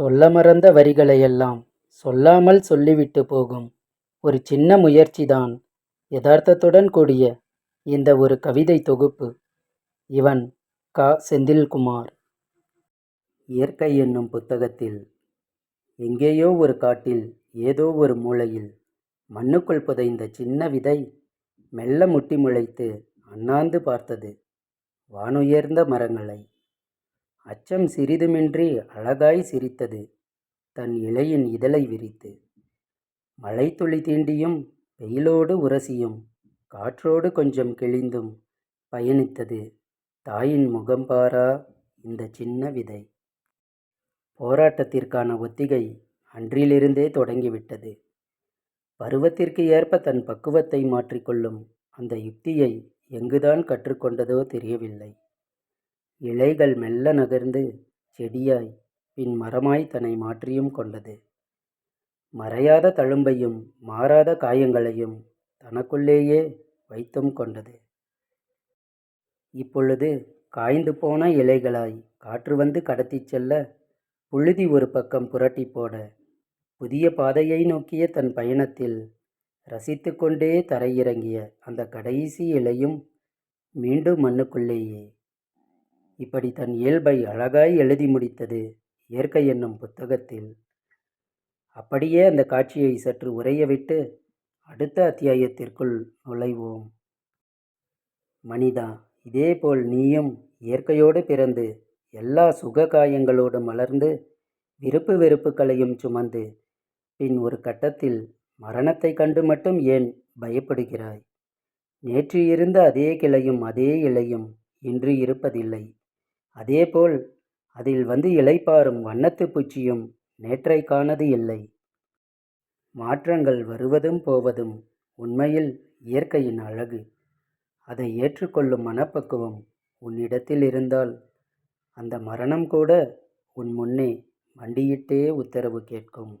சொல்ல மறந்த வரிகளையெல்லாம் சொல்லாமல் சொல்லிவிட்டு போகும் ஒரு சின்ன முயற்சிதான் யதார்த்தத்துடன் கூடிய இந்த ஒரு கவிதை தொகுப்பு. இவன் க. செந்தில்குமார். இயற்கை என்னும் புத்தகத்தில் எங்கேயோ ஒரு காட்டில் ஏதோ ஒரு மூலையில் மண்ணுக்குள் புதைந்த சின்ன விதை மெல்ல முட்டி முளைத்து அண்ணாந்து பார்த்தது. வானுயர்ந்த மரங்களை அச்சம் சிறிதுமின்றி அழகாய் சிரித்தது. தன் இலையின் இதழை விரித்து. மழைத்துளி தீண்டியும் வெயிலோடு உரசியும் காற்றோடு கொஞ்சம் கிழிந்தும் பயணித்தது தாயின் முகம் பாரா இந்த சின்ன விதை. போராட்டத்திற்கான ஒத்திகை அன்றிலிருந்தே தொடங்கிவிட்டது. பருவத்திற்கு ஏற்ப தன் பக்குவத்தை மாற்றிக்கொள்ளும் அந்த யுக்தியை எங்குதான் கற்றுக்கொண்டதோ தெரியவில்லை. இலைகள் மெல்ல நகர்ந்து செடியாய் பின் மரமாய் தன்னை மாற்றியும் கொண்டது. மறையாத தழும்பையும் மாறாத காயங்களையும் தனக்குள்ளேயே வைத்தும் கொண்டது. இப்பொழுது காய்ந்து போன இலைகளாய் காற்று வந்து கடத்திச் செல்ல புழுதி ஒரு பக்கம் புரட்டி போட புதிய பாதையை நோக்கிய தன் பயணத்தில் ரசித்து கொண்டே தரையிறங்கிய அந்த கடைசி இலையும் மீண்டும் மண்ணுக்குள்ளேயே இப்படி தன் இயல்பை அழகாய் எழுதி முடித்தது இயற்கை என்னும் புத்தகத்தில். அப்படியே அந்த காட்சியை சற்று உறையவிட்டு அடுத்த அத்தியாயத்திற்குள் நுழைவோம். மனிதா இதேபோல் நீயும் இயற்கையோடு பிறந்து எல்லா சுக காயங்களோடு மலர்ந்து விருப்பு வெறுப்புகளையும் சுமந்து பின் ஒரு கட்டத்தில் மரணத்தை கண்டு மட்டும் ஏன் பயப்படுகிறாய்? நேற்று இருந்த அதே கிளையும் அதே இலையும் இன்று இருப்பதில்லை. அதேபோல் அதில் வந்து இளைப்பாறும் வண்ணத்து பூச்சியும் நேற்றை காணது இல்லை. மாற்றங்கள் வருவதும் போவதும் உண்மையில் இயற்கையின் அழகு. அதை ஏற்றுக்கொள்ளும் மனப்பக்குவம் உன்னிடத்தில் இருந்தால் அந்த மரணம் கூட உன் முன்னே மண்டியிட்டே உத்தரவு கேட்கும்.